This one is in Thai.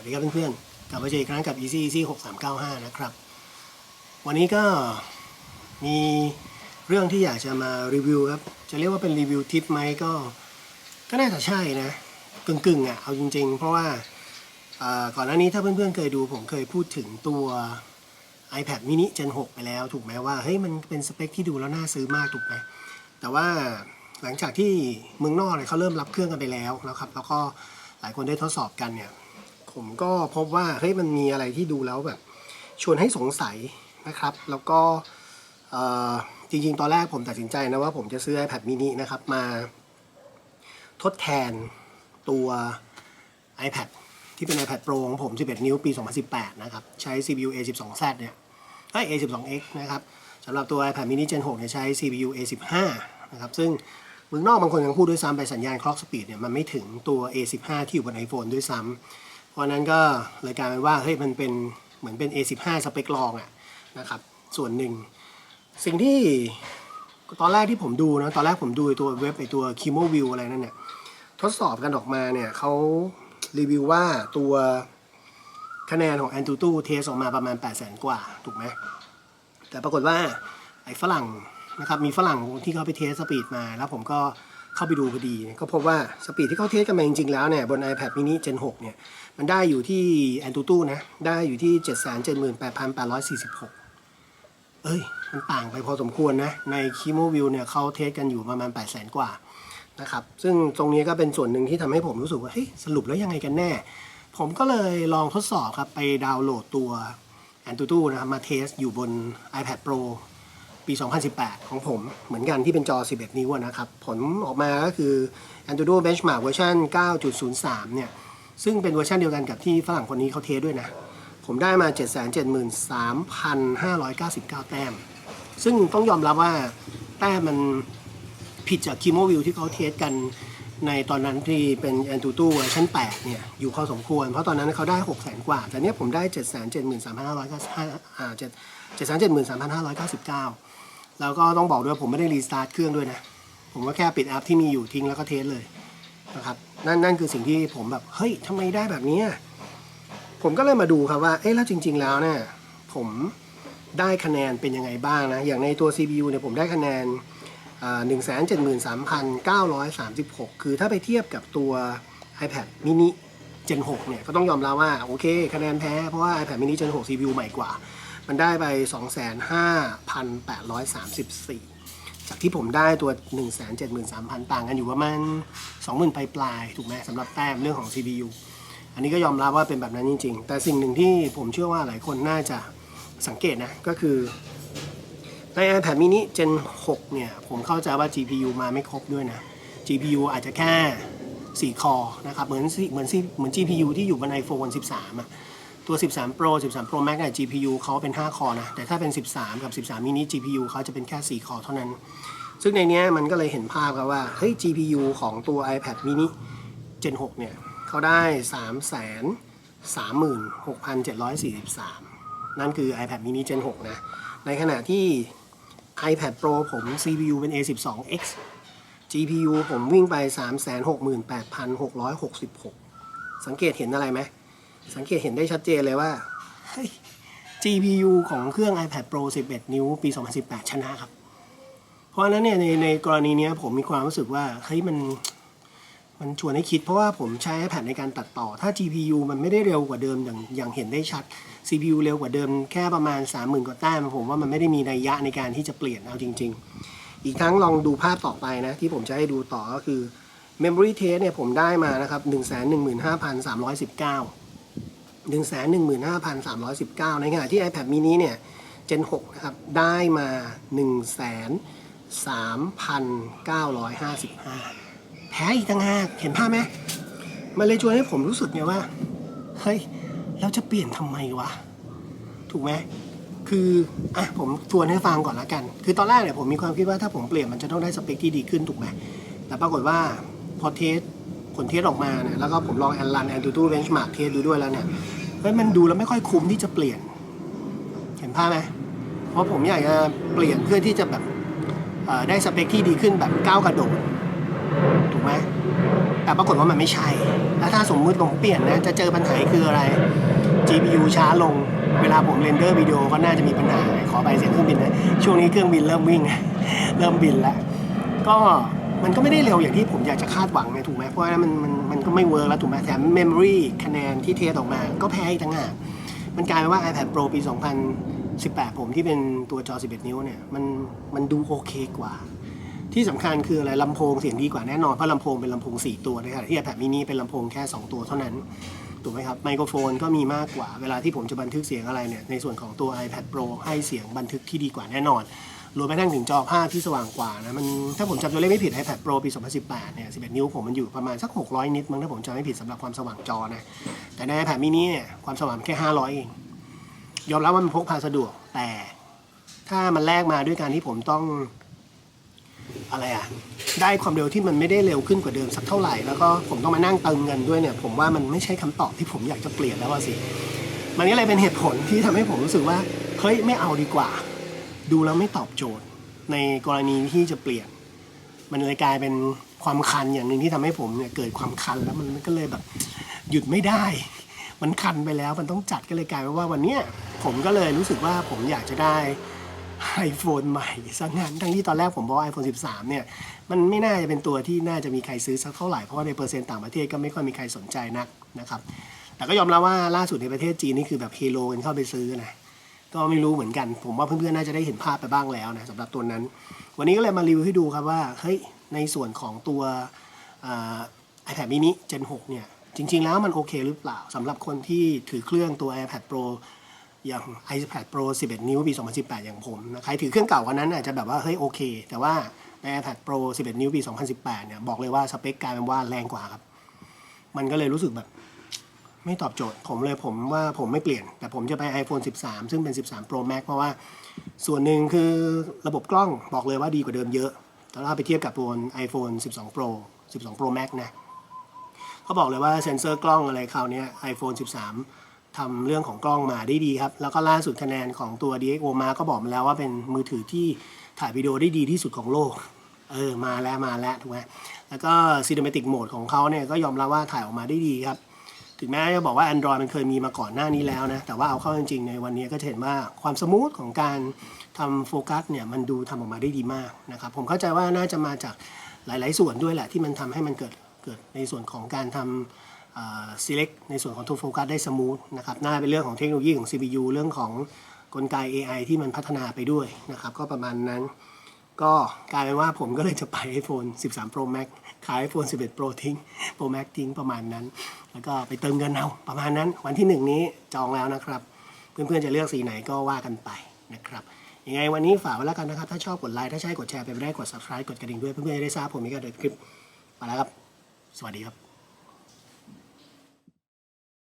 วัสดีครับเพื่อนๆกลับมาเจออีกครั้งกับ Easy Easy 6395 นะครับ วันนี้ก็มีเรื่องที่อยากจะมารีวิวครับ จะเรียกว่าเป็นรีวิวทิปไหมก็ ก็น่าจะใช่นะกึ่งๆอะเอาจริง ๆ เพราะว่าก่อนหน้านี้ถ้าเพื่อนๆเคยดูผมเคยพูดถึงตัว iPad mini Gen 6 ไปแล้ว ถูกไหมว่าเฮ้ยมันเป็นสเปคที่ดูแล้วน่าซื้อมากถูกไหมแต่ว่าหลังจากที่เมืองนอกเนี่ยเขาเริ่มรับเครื่องกันไปแล้วนะครับแล้วก็หลายคนได้ทดสอบกันเนี่ย ผมก็พบว่าเฮ้ยมันมีอะไรที่ดูแล้วแบบ ชวนให้สงสัยนะครับ แล้วก็จริงๆ ตอนแรกผมตัดสินใจนะว่าผมจะซื้อ iPad mini นะครับมาทดแทนตัว iPad ที่เป็น iPad Pro ของผม 11 นิ้วปี 2018 นะครับ ใช้ CPU A12Z เนี่ยเอ้ย A12X นะครับสำหรับตัว iPad mini Gen 6เนี่ยใช้ CPU A15 นะครับ ซึ่งเมืองนอกบางคนยังพูดด้วยซ้ำไปสัญญาณ clock speed เนี่ยมันไม่ถึงตัว A15 ที่อยู่บน iPhone ด้วยซ้ำ ราะนั้นก็เลยกลายเป็นว่าเฮ้ยมันเป็นเหมือนเป็น A15 สเปครองอะนะครับส่วนหนึ่ง สิ่งที่ตอนแรกที่ผมดูนะตอนแรกผมดูตัวเว็บไอตัว Kimo View อะไรนั่นเนี่ยทดสอบกันออกมาเนี่ยเขารีวิวว่าตัวคะแนนของ Antutu เทสออกมาประมาณ8 0 0 0 0 กว่า ถูกไหม แต่ปรากฏว่าไอ้ฝรั่งนะครับ มีฝรั่งที่เขาไปเทสสปีดมา แล้วผมก็ เข้าไปดูพอดี ก็พบว่าสปีดที่เขาเทสกันมาจริงๆแล้วเนี่ยบน iPad mini Gen 6เนี่ยมันได้อยู่ที่ Antutu นะ ได้อยู่ที่ 778,846 เอ้ย มันต่างไปพอสมควรนะ ใน Kimo View เนี่ยเขาเทสกันอยู่ประมาณ 8 0 0 0 0 0 กว่านะครับ ซึ่งตรงนี้ก็เป็นส่วนหนึ่งที่ทำให้ผมรู้สึกว่า เฮ้ย สรุปแล้วยังไงกันแน่ ผมก็เลยลองทดสอบครับ ไปดาวน์โหลดตัว Antutu นะครับมาเทสอยู่บน iPad Pro ปี 2018 ของผมเหมือนกันที่เป็นจอ 11 นิ้วนะครับ ผลออกมาก็คือ Antutu Benchmark เวอร์ชัน9.03 เนี่ย ซึ่งเป็นเวอร์ชันเดียวกันกับที่ฝรั่งคนนี้เขาเทสด้วยนะ ผมได้มา 773,599 แต้ม ซึ่งต้องยอมรับว่าแต้มมันผิดจาก Kimo View ที่เขาเทสกันในตอนนั้นที่เป็น Antutu เวอร์ชัน8เนี่ยอยู่พอสมควร เพราะตอนนั้นเขาได้ 6 0 0 0 0กว่า แต่เนี้ยผมได้ 773,595อ่า773,599 แล้วก็ต้องบอกด้วยผมไม่ได้รีสตาร์ทเครื่องด้วยนะ ผมก็แค่ปิดแอปที่มีอยู่ทิ้งแล้วก็เทสเลยนะครับนั่นนั่นคือสิ่งที่ผมแบบเฮ้ยทำไมได้แบบเนี้ยผมก็เลยมาดูครับว่าเอ๊ะแล้วจริง ๆ แล้วเนี่ยผมได้คะแนนเป็นยังไงบ้างนะ อย่างในตัว CPU เนี่ยผมได้คะแนนหนึ่งแสนเจ็ดหมื่นสามพันเก้าร้อยสามสิบหกคือถ้าไปเทียบกับตัว iPad mini Gen 6 เนี่ย ก็ต้องยอมรับว่า โอเค คะแนนแพ้ เพราะว่า iPad mini Gen 6 CPU ใหม่กว่า มันได้ไป 25,834 จากที่ผมได้ตัว 173,000 ต่างกันอยู่ประมาณ20,000ปลายปลายถูกไหมสำหรับแต้มเรื่องของ CPU อันนี้ก็ยอมรับว่าเป็นแบบนั้นจริง ๆ แต่สิ่งหนึ่งที่ผมเชื่อว่าหลายคนน่าจะสังเกตนะ ก็คือใน iPad mini Gen 6 เนี่ย ผมเข้าใจว่า GPU มาไม่ครบด้วยนะ GPU อาจจะแค่ 4 คอนะครับ เหมือนเหมือนเหมือน GPU ที่อยู่บน iPhone 13อะ ตัว 13 Pro 13 Pro Max เนี่ย GPU เขาเป็น 5 คอนะ แต่ถ้าเป็น 13 กับ 13 mini GPU เขาจะเป็นแค่ 4 คอเท่านั้น ซึ่งในนี้มันก็เลยเห็นภาพครับว่า เฮ้ย GPU ของตัว iPad mini Gen 6 เนี่ยเขาได้ 3 36,743 นั่นคือ iPad mini Gen 6 นะ ในขณะที่ iPad Pro ผม CPU เป็น A12X GPU ผมวิ่งไป 368,666 สังเกตเห็นอะไรไหม สังเกตเห็นได้ชัดเจนเลยว่า GPU ของเครื่อง iPad Pro 11 นิ้ว ปี 2018 ชนะครับ เพราะฉะนั้นเนี่ยในในกรณีนี้ผมมีความรู้สึกว่าเฮ้ยมันมันชวนให้คิดเพราะว่าผมใช้ iPad ในการตัดต่อ ถ้า GPU มันไม่ได้เร็วกว่าเดิมอย่างอย่างเห็นได้ชัด CPU เร็วกว่าเดิมแค่ประมาณ 30,000 กว่าแต้มผมว่ามันไม่ได้มีนัยยะในการที่จะเปลี่ยนเอาจริง ๆ อีกทั้งลองดูภาพต่อไปนะ ที่ผมจะให้ดูต่อก็คือ Memory Test เนี่ยผมได้มานะครับ 115,319 115,319 ในขณะที่ iPad mini เนี่ย Gen 6 นะครับ ได้มา 1 3,955 แพ้อีกต่างหากเห็นภาพไหมมันเลยชวนให้ผมรู้สึกไงว่า เฮ้ยแล้วจะเปลี่ยนทำไมวะ ถูกไหมคืออะผมทวนให้ฟังก่อนละกัน คือตอนแรกเนี่ยผมมีความคิดว่าถ้าผมเปลี่ยนมันจะต้องได้สเปคที่ดีขึ้นถูกไหมแต่ปรากฏว่าพอเทสผลเทสออกมาเนี่ยแล้วก็ผมลองแอนลันแอนตูตูเบนช์มาร์กเทสดูด้วยแล้วเนี่ย เฮ้ยมันดูแล้วไม่ค่อยคุ้มที่จะเปลี่ยน เห็นภาพไหมเพราะผมอยากจะเปลี่ยนเพื่อที่จะแบบได้สเปคที่ดีขึ้นแบบก้าวกระโดดถูกไหมแต่ปรากฏว่ามันไม่ใช่ แล้วถ้าสมมุติผมเปลี่ยนนะจะเจอปัญหาคืออะไร GPU ช้าลง เวลาผมเรนเดอร์วิดีโอก็น่าจะมีปัญหาขอไปเสียงเครื่องบินนะช่วงนี้เครื่องบินเริ่มวิ่ง เริ่มบินแล้วก็ มันก็ไม่ได้เร็วอย่างที่ผมอยากจะคาดหวังไงถูกไหมเพราะว่ามันมันมันก็ไม่เวิร์กแล้วถูกไหมแถมเมมโมรีคะแนนที่เทสออกมาก็แพ้อีกต่างหากมันกลายเป็นว่า iPad Pro ปี 2018 ผมที่เป็นตัวจอ 11 นิ้วเนี่ยมันมันดูโอเคกว่า ที่สำคัญคืออะไรลำโพงเสียงดีกว่าแน่นอน เพราะลำโพงเป็นลำโพง 4 ตัวนะครับที่ iPad mini เป็นลำโพงแค่ 2 ตัวเท่านั้นถูกไหมครับไมโครโฟนก็มีมากกว่า เวลาที่ผมจะบันทึกเสียงอะไรเนี่ยในส่วนของตัว iPad Pro ให้เสียงบันทึกที่ดีกว่าแน่นอน รวมไปทั้งถึงจอภาพที่สว่างกว่านะมันถ้าผมจำตัวเลขไม่ผิด iPad Pro ปี 2018 เนี่ย 11 นิ้วผมมันอยู่ประมาณสัก 600 นิตมั้งถ้าผมจำไม่ผิดสำหรับความสว่างจอนะ แต่ใน iPad mini เนี่ยความสว่างแค่ 500 เอง ยอมรับว่ามันพกพาสะดวก แต่ถ้ามันแลกมาด้วยการที่ผมต้องอะไรอะได้ความเร็วที่มันไม่ได้เร็วขึ้นกว่าเดิมสักเท่าไหร่แล้วก็ผมต้องมานั่งเติมเงินด้วยเนี่ย ผมว่ามันไม่ใช่คำตอบที่ผมอยากจะเปลี่ยนแล้วว่าสิมันก็เลยเป็นเหตุผลที่ทำให้ผมรู้สึกว่าเฮ้ยไม่เอาดีกว่า ดูแล้วไม่ตอบโจทย์ ในกรณีที่จะเปลี่ยน มันเลยกลายเป็นความคันอย่างหนึ่งที่ทำให้ผมเนี่ยเกิดความคันแล้วมันก็เลยแบบหยุดไม่ได้ มันคันไปแล้วมันต้องจัดก็เลยกลายเป็นว่าวันเนี้ยผมก็เลยรู้สึกว่าผมอยากจะได้ iPhone ใหม่ซะงั้นทั้งที่ตอนแรกผมบอกว่า iPhone 13 เนี่ย มันไม่น่าจะเป็นตัวที่น่าจะมีใครซื้อสักเท่าไหร่ เพราะว่าในเปอร์เซ็นต์ต่างประเทศก็ไม่ค่อยมีใครสนใจนักนะครับ แต่ก็ยอมรับว่าล่าสุดในประเทศจีนนี่คือแบบเฮโลกันเข้าไปซื้อนะ ก็ไม่รู้เหมือนกัน ผมว่าเพื่อนๆน่าจะได้เห็นภาพไปบ้างแล้วนะสำหรับตัวนั้น วันนี้ก็เลยมารีวิวให้ดูครับว่าเฮ้ยในส่วนของตัวอ่า iPad mini Gen 6 เนี่ย จริง ๆ แล้วมันโอเคหรือเปล่าสำหรับคนที่ถือเครื่องตัว iPad Pro อย่าง iPad Pro 11 นิ้วปี 2018 อย่างผมนะใครถือเครื่องเก่ากว่านั้นอาจจะแบบว่าเฮ้ยโอเค แต่ว่าใน iPad Pro 11 นิ้วปี 2018 เนี่ย บอกเลยว่าสเปคกลายเป็นว่าแรงกว่าครับ มันก็เลยรู้สึกแบบ ไม่ตอบโจทย์ ผมเลยผมว่าผมไม่เปลี่ยน แต่ผมจะไป iPhone 13 ซึ่งเป็น 13 Pro Max เพราะว่า ส่วนหนึ่งคือระบบกล้องบอกเลยว่าดีกว่าเดิมเยอะถ้าเราไปเทียบกับบน iPhone 12 Pro 12 Pro Max นะเขาบอกเลยว่าเซ็นเซอร์กล้องอะไรคราวเนี้ย iPhone 13 ทำเรื่องของกล้องมาได้ดีครับ แล้วก็ล่าสุดคะแนนของตัว DxO มาก็บอกมาแล้วว่าเป็นมือถือที่ถ่ายวิดีโอได้ดีที่สุดของโลก เออ มาแล้วมาแล้วถูกไหมแล้วก็ Cinematic Mode ของเขาเนี่ยก็ยอมรับว่าถ่ายออกมาได้ดีครับ ถึงแม้จะบอกว่า Android มันเคยมีมาก่อนหน้านี้แล้วนะ แต่ว่าเอาเข้าจริงๆ ในวันนี้ก็จะเห็นว่าความสมูทของการทำโฟกัสเนี่ยมันดูทำออกมาได้ดีมากนะครับ ผมเข้าใจว่าน่าจะมาจากหลาย ๆ ส่วนด้วยแหละที่มันทำให้มันเกิดเกิดในส่วนของการทำ select ในส่วนของตัวโฟกัสได้สมูทนะครับ น่าเป็นเรื่องของเทคโนโลยีของ CPU เรื่องของกลไก AI ที่มันพัฒนาไปด้วยนะครับ ก็ประมาณนั้น ก็กลายเป็นว่าผมก็เลยจะไป iPhone 13 Pro Max ขาย iPhone 11 Pro ทิ้ง Pro Max ทิ้งประมาณนั้น แล้วก็ไปเติมเงินเอาประมาณนั้น วันที่หนึ่งนี้จองแล้วนะครับ เพื่อนๆจะเลือกสีไหนก็ว่ากันไปนะครับยังไงวันนี้ฝากไว้แล้วกันนะครับ ถ้าชอบกดไลค์ถ้าใช่กดแชร์ไปไม่ได้กด subscribe กดกระดิ่งด้วยเพื่อนๆจะได้ทราบผมมีการเดินคลิปมาแล้วครับ สวัสดีครับ